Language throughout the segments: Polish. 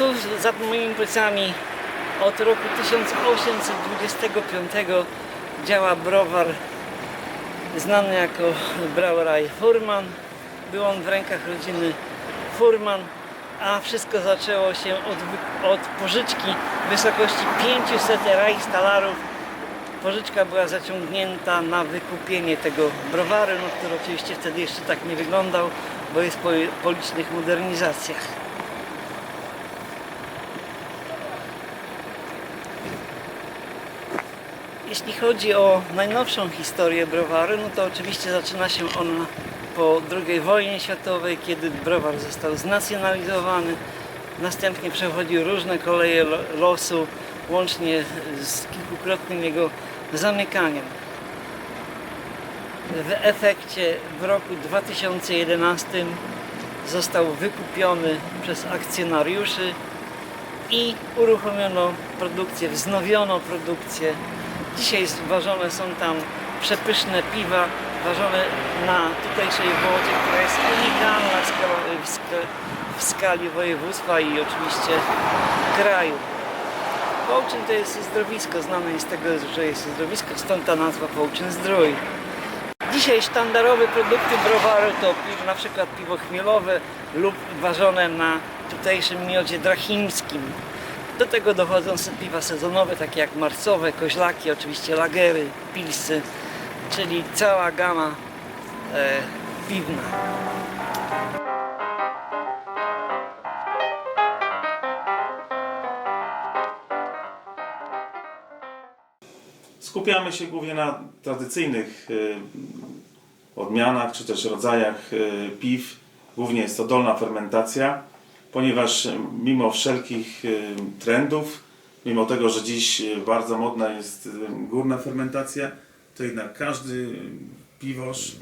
tu za moimi plecami od roku 1825 działa browar znany jako Brauerei Furman. Był on w rękach rodziny Furman, a wszystko zaczęło się od, od pożyczki w wysokości 500 Reichstalarów. Pożyczka była zaciągnięta na wykupienie tego browaru, no, który oczywiście wtedy jeszcze tak nie wyglądał, bo jest po, po licznych modernizacjach. Jeśli chodzi o najnowszą historię browaru, no to oczywiście zaczyna się ona po II wojnie światowej, kiedy browar został znacjonalizowany. Następnie przechodził różne koleje lo- losu, łącznie z kilkukrotnym jego zamykaniem. W efekcie w roku 2011 został wykupiony przez akcjonariuszy i uruchomiono produkcję, wznowiono produkcję. Dzisiaj ważone są tam przepyszne piwa, ważone na tutejszej wodzie, która jest unikalna w skali, w ska- w skali województwa i oczywiście kraju. Połczyn to jest zdrowisko, znane jest tego, że jest zdrowisko, stąd ta nazwa Połczyn Zdrój. Dzisiaj sztandarowe produkty browaru to pi- na przykład piwo chmielowe lub ważone na tutejszym miodzie drachimskim. Do tego dochodzą piwa sezonowe, takie jak marcowe, koźlaki, oczywiście lagery, pilsy, czyli cała gama e, piwna. Skupiamy się głównie na tradycyjnych y, odmianach czy też rodzajach y, piw. Głównie jest to dolna fermentacja, ponieważ y, mimo wszelkich y, trendów, mimo tego, że dziś y, bardzo modna jest górna fermentacja, to jednak każdy piwosz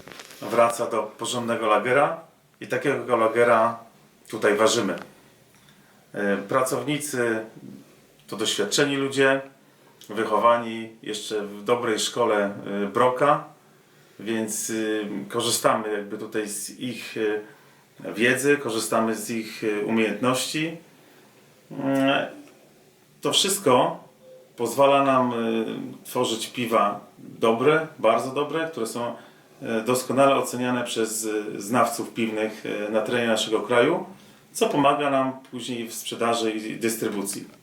wraca do porządnego lagera i takiego lagera tutaj ważymy. Pracownicy to doświadczeni ludzie, wychowani jeszcze w dobrej szkole Broka, więc korzystamy jakby tutaj z ich wiedzy, korzystamy z ich y, umiejętności. Mm, To wszystko pozwala nam y, tworzyć piwa dobre, bardzo dobre, które są y, doskonale oceniane przez znawców piwnych na terenie naszego kraju, co pomaga nam później w sprzedaży i dystrybucji.